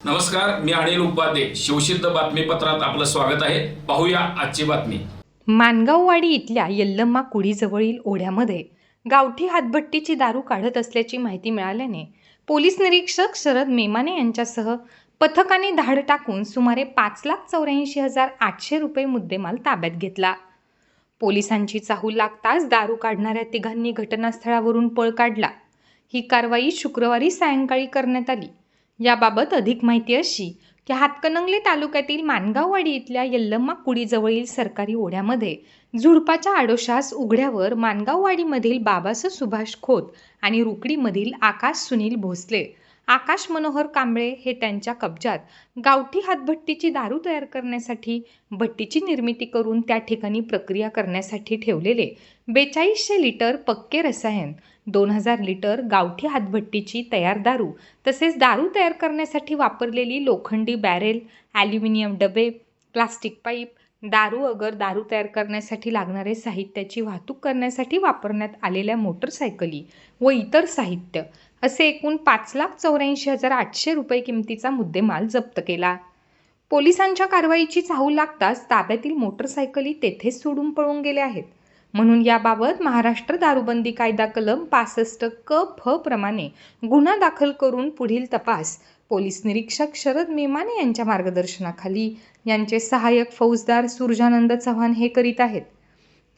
नमस्कार मी अनिल उपाध्ये. शिवसिद्ध बातमीपत्रात आपलं स्वागत आहे. पाहूया आजची बातमी. मानगाववाडी इथल्या यल्लम्मा कुडीजवळील ओढ्यामध्ये गावठी हातभट्टीची दारू काढत असल्याची माहिती मिळाल्याने पोलीस निरीक्षक शरद मेमाने यांच्यासह पथकाने धाड टाकून सुमारे पाच लाख चौऱ्याऐंशी हजार आठशे रुपये मुद्देमाल ताब्यात घेतला. पोलिसांची चाहूल लागताच दारू काढणाऱ्या तिघांनी घटनास्थळावरून पळ काढला. ही कारवाई शुक्रवारी सायंकाळी करण्यात आली. याबाबत अधिक माहिती अशी की हातकणंगले तालुक्यातील मानगाववाडी इथल्या यल्लम्मा कुडीजवळील सरकारी ओढ्यामध्ये झुडपाच्या आडोशास उघड्यावर मानगाववाडीमधील बाबास सुभाष खोत आणि रुकडीमधील आकाश सुनील भोसले आकाश मनोहर कांबळे हे त्यांच्या कब्जात गावठी हातभट्टीची दारू तयार करण्यासाठी भट्टीची निर्मिती करून त्या ठिकाणी प्रक्रिया करण्यासाठी ठेवलेले बेचाळीसशे लिटर पक्के रसायन दोन हजार लिटर गावठी हातभट्टीची तयार दारू तसेच दारू तयार करण्यासाठी वापरलेली लोखंडी बॅरेल ॲल्युमिनियम डबे प्लास्टिक पाईप दारू अगर दारू तयार करण्यासाठी लागणारे साहित्याची वाहतूक करण्यासाठी वापरण्यात आलेल्या मोटरसायकली व इतर साहित्य असे एकूण पाच लाख चौऱ्याऐंशी हजार आठशे रुपये किमतीचा मुद्देमाल जप्त केला. पोलिसांच्या कारवाईची चाहूल लागताच ताब्यातील मोटरसायकली तेथेच सोडून पळून गेल्या आहेत. म्हणून याबाबत महाराष्ट्र दारूबंदी कायदा कलम पासष्ट क फ प्रमाणे गुन्हा दाखल करून पुढील तपास. पोलीस निरीक्षक शरद मेमाने यांच्या मार्गदर्शनाखाली यांचे सहाय्यक फौजदार सुरजानंद चव्हाण हे करीत आहेत.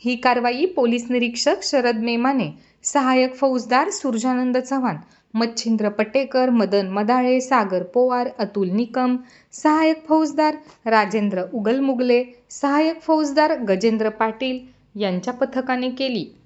ही कारवाई पोलीस निरीक्षक शरद मेमाने सहाय्यक फौजदार सुरजानंद चव्हाण मच्छिंद्र पटेकर मदन मदाळे सागर पोवार अतुल निकम सहाय्यक फौजदार राजेंद्र उगलमुगले सहाय्यक फौजदार गजेंद्र पाटील यांच्या पथकाने केली.